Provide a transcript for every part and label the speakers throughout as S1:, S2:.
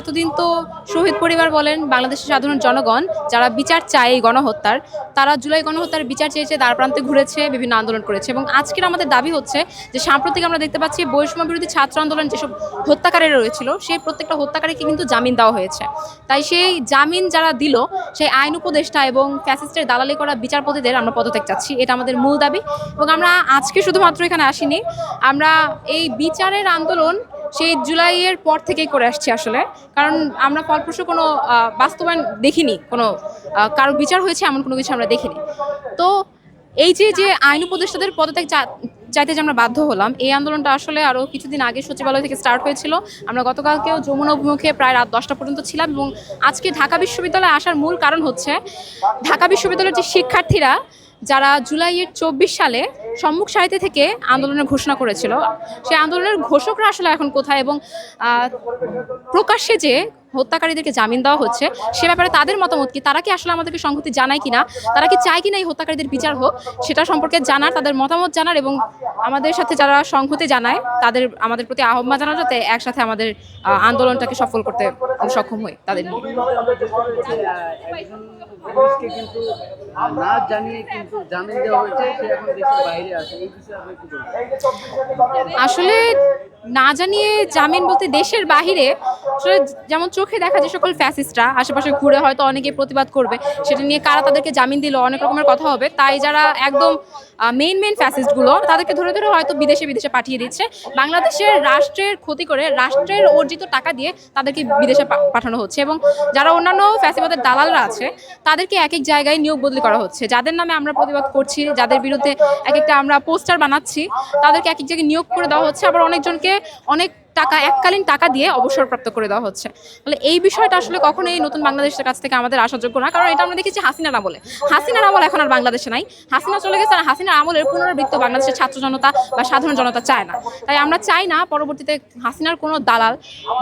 S1: এতদিন তো শহীদ পরিবার বলেন বাংলাদেশের সাধারণ জনগণ, যারা বিচার চায় এই গণহত্যার, তারা জুলাই গণহত্যার বিচার চেয়েছে, দ্বার প্রান্তে ঘুরেছে, বিভিন্ন আন্দোলন করেছে এবং আজকের আমাদের দাবি হচ্ছে যে সাম্প্রতিক আমরা দেখতে পাচ্ছি বৈষম্য বিরোধী ছাত্র আন্দোলন যেসব হত্যাকারীরা রয়েছিল, সেই প্রত্যেকটা হত্যাকারীকে কিন্তু জামিন দেওয়া হয়েছে। তাই সেই জামিন যারা দিল, সেই আইন উপদেষ্টা এবং ফ্যাসিস্টের দালালি করা বিচারপতিদের আমরা পদত্যাগ চাচ্ছি, এটা আমাদের মূল দাবি এবং আমরা আজকে শুধুমাত্র এখানে আসিনি, আমরা এই বিচারের আন্দোলন সেই জুলাইয়ের পর থেকেই করে আসছি আসলে। কারণ আমরা ফলপ্রসূ কোনো বাস্তবায়ন দেখিনি, কোনো কারও বিচার হয়েছে এমন কোনো কিছু আমরা দেখিনি। তো এই যে যে আইন উপদেষ্টাদের পদত্যাগ চাইতে যে আমরা বাধ্য হলাম, এই আন্দোলনটা আসলে আরও কিছুদিন আগে সচিবালয় থেকে স্টার্ট হয়েছিল। আমরা গতকালকেও যমুনা অভিমুখে প্রায় রাত দশটা পর্যন্ত ছিলাম এবং আজকে ঢাকা বিশ্ববিদ্যালয়ে আসার মূল কারণ হচ্ছে, ঢাকা বিশ্ববিদ্যালয়ের যে শিক্ষার্থীরা যারা জুলাইয়ের চব্বিশ সালে সম্মুখ সারিতে থেকে আন্দোলনের ঘোষণা করেছিল, সেই আন্দোলনের ঘোষকরা আসলে এখন কোথায় এবং প্রকাশ্যে যে হত্যাকারীদেরকে জামিন দেওয়া হচ্ছে, সে ব্যাপারে তাদের মতামত কি? তারা কি আসলে আমাদেরকে সংহতি জানায় কিনা? তারা কি চায় কিনা এই হত্যাকারীদের বিচার হোক? সেটা সম্পর্কে জানার, তাদের মতামত জানার এবং আমাদের সাথে যারা সংহতি জানায়, তাদের, আমাদের প্রতি আহ্বান জানার যাতে একসাথে আমাদের আন্দোলনটাকে সফল করতে সক্ষম হই তাদের নিয়ে।
S2: পুলিশকে কিন্তু না জানিয়ে কিন্তু জামিন দেওয়া হয়েছে, সে এখন দেশের বাইরে আছে। এই বিষয়ে আপনি কি বলবেন?
S1: আসলে না জানিয়ে জামিন বলতে দেশের বাহিরে যেমন চোখে দেখা যে সকল ফ্যাসিস্টরা আশেপাশে ঘুরে হয়তো অনেকে প্রতিবাদ করবে, সেটা নিয়ে কারা তাদেরকে জামিন দিল, অনেক রকমের কথা হবে। তাই যারা একদম মেইন মেইন ফ্যাসিস্টগুলো তাদেরকে ধরে ধরে হয়তো বিদেশে বিদেশে পাঠিয়ে দিচ্ছে। বাংলাদেশের রাষ্ট্রের ক্ষতি করে রাষ্ট্রের অর্জিত টাকা দিয়ে তাদেরকে বিদেশে পাঠানো হচ্ছে এবং যারা অন্যান্য ফ্যাসিবাদের দালালরা আছে, তাদেরকে এক এক জায়গায় নিয়োগ বদলি করা হচ্ছে। যাদের নামে আমরা প্রতিবাদ করছি, যাদের বিরুদ্ধে এক একটা আমরা পোস্টার বানাচ্ছি, তাদেরকে এক এক জায়গায় নিয়োগ করে দেওয়া হচ্ছে। আবার অনেকজনকে অনেক টাকা এককালীন টাকা দিয়ে অবসরপ্রাপ্ত করে দেওয়া হচ্ছে। তাহলে এই বিষয়টা আসলে কখনোই নতুন বাংলাদেশের কাছ থেকে আমাদের আসাযোগ্য না। কারণ এটা আমরা দেখেছি হাসিনার আমলে হাসিনার আমল এখন আর বাংলাদেশে নাই। হাসিনা চলে গেছে আর হাসিনার আমলের পুনরাবৃত্ত বাংলাদেশের ছাত্র জনতা বা সাধারণ জনতা চায় না। তাই আমরা চাই না পরবর্তীতে হাসিনার কোনো দালাল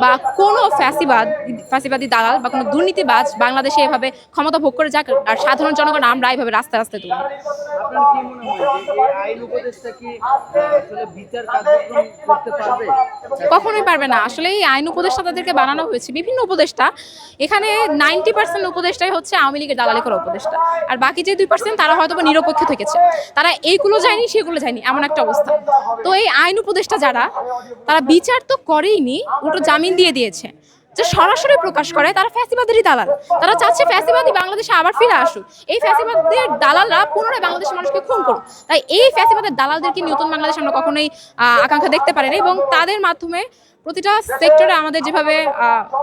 S1: বা কোনো ফ্যাসিবাদ ফ্যাসিবাদী দালাল বা কোনো দুর্নীতিবাজ বাংলাদেশে এভাবে ক্ষমতা ভোগ করে যাক আর সাধারণ জনগণ আমরা এইভাবে রাস্তায় রাস্তায় তুলি
S2: আপনার কি যে এই আইন উপদেশটা কি আহ, আসলে বিচার কার্যক্রম করতে পারবে?
S1: কখনোই পারবে না। আসলে এই আইন উপদেষ্টা তাদেরকে বানানো হয়েছে, বিভিন্ন উপদেষ্টা। এখানে নাইনটি পার্সেন্ট উপদেষ্টাই হচ্ছে আওয়ামী লীগের দালালি করা উপদেষ্টা। আর বাকি যে দুই পার্সেন্ট তারা হয়তো নিরপেক্ষ থেকেছে। তারা এইগুলো যায়নি, সেগুলো যায়নি, এমন একটা অবস্থা। তো এই আইন উপদেষ্টা যারা, তারা বিচার তো করেইনি, উল্টো জামিন দিয়ে দিয়েছে। যে সরাসরি প্রকাশ করে তারা ফ্যাসিবাদেরই দালাল। তারা চাচ্ছে ফ্যাসিবাদী বাংলাদেশে আবার ফিরে আসুক। এই ফ্যাসিবাদের দালালরা পুনরায় বাংলাদেশের মানুষকে খুন করুক। তাই এই ফ্যাসিবাদের দালালদেরকে নতুন বাংলাদেশ আমরা কখনোই আকাঙ্ক্ষা দেখতে পারিনি এবং তাদের মাধ্যমে প্রতিটা সেক্টরে আমাদের যেভাবে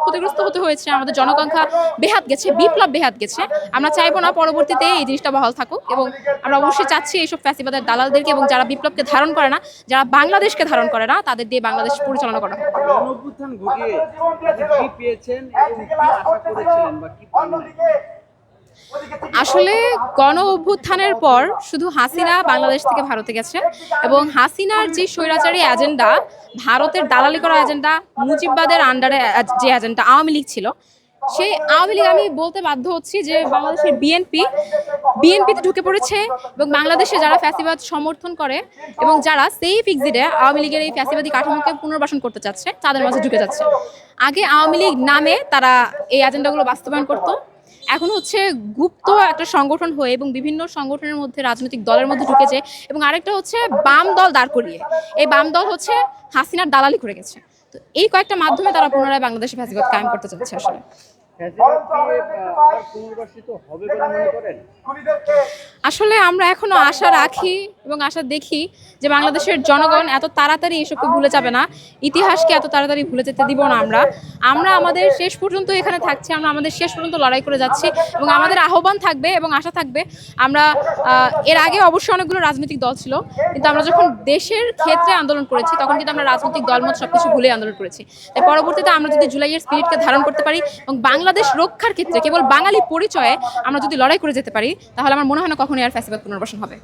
S1: ক্ষতিগ্রস্ত হতে হয়েছে, আমাদের জনসংখ্যা বেহাত গেছে, বিপ্লব বেহাত গেছে, আমরা চাইব না পরবর্তীতে এই জিনিসটা বহাল থাকুক এবং আমরা অবশ্যই চাচ্ছি এইসব ফ্যাসিবাদের দালালদেরকে এবং যারা বিপ্লবকে ধারণ করে না, যারা বাংলাদেশকে ধারণ করে না, তাদের দিয়ে বাংলাদেশ পরিচালনা করা
S2: গণ অভ্যুত্থান ঘটিয়ে আপনি কি পেয়েছেন এবং কি আশা করেছিলেন বা কি
S1: আসলে গণ অভ্যুত্থানের পর শুধু হাসিনা বাংলাদেশ থেকে ভারতে গেছে এবং হাসিনার যে স্বৈরাচারী এজেন্ডা ভারতের দালালি করা এজেন্ডা মুজিববাদের আন্ডারে যে এজেন্ডা আওয়ামী লীগ ছিল সেই আওয়ামী লীগ, আমি বলতে বাধ্য হচ্ছি যে বাংলাদেশের বিএনপি বিএনপিতে ঢুকে পড়েছে এবং বাংলাদেশে যারা ফ্যাসিবাদ সমর্থন করে এবং যারা সেফ এক্সিটে আওয়ামী লীগের এই ফ্যাসিবাদী কাঠামোকে পুনর্বাসন করতে চাচ্ছে, তাদের মাঝে ঢুকে যাচ্ছে। আগে আওয়ামী লীগ নামে তারা এই এজেন্ডাগুলো বাস্তবায়ন করতো। এখন হচ্ছে গুপ্ত একটা সংগঠন হয়ে এবং বিভিন্ন সংগঠনের মধ্যে রাজনৈতিক দলের মধ্যে ঢুকেছে এবং আরেকটা হচ্ছে বাম দল দাঁড় করিয়ে। এই বাম দল হচ্ছে হাসিনার দালালি করে গেছে। তো এই কয়েকটা মাধ্যমে তারা পুনরায় বাংলাদেশে ফ্যাসিবাদ কায়েম করতে চাচ্ছে আসলে।
S2: আহ, পুনর্বাসিত হবে বলে মনে করেন।
S1: আসলে আমরা এখনও আশা রাখি এবং আশা দেখি যে বাংলাদেশের জনগণ এত তাড়াতাড়ি এসবকে ভুলে যাবে না। ইতিহাসকে এত তাড়াতাড়ি ভুলে যেতে দিব না আমরা। আমরা আমাদের শেষ পর্যন্ত এখানে থাকছি, আমরা আমাদের শেষ পর্যন্ত লড়াই করে যাচ্ছি এবং আমাদের আহ্বান থাকবে এবং আশা থাকবে। আমরা এর আগে অবশ্যই অনেকগুলো রাজনৈতিক দল ছিল, কিন্তু আমরা যখন দেশের ক্ষেত্রে আন্দোলন করেছি, তখন কিন্তু আমরা রাজনৈতিক দলমত সবকিছু ভুলে আন্দোলন করেছি। তাই পরবর্তীতে আমরা যদি জুলাইয়ের স্পিরিটকে ধারণ করতে পারি এবং বাংলাদেশ রক্ষার ক্ষেত্রে কেবল বাঙালি পরিচয়ে আমরা যদি লড়াই করে যেতে পারি, তাহলে আমার মনে হয় না কখনোই আর ফ্যাসিবাদ পুনর্বাসন হবে।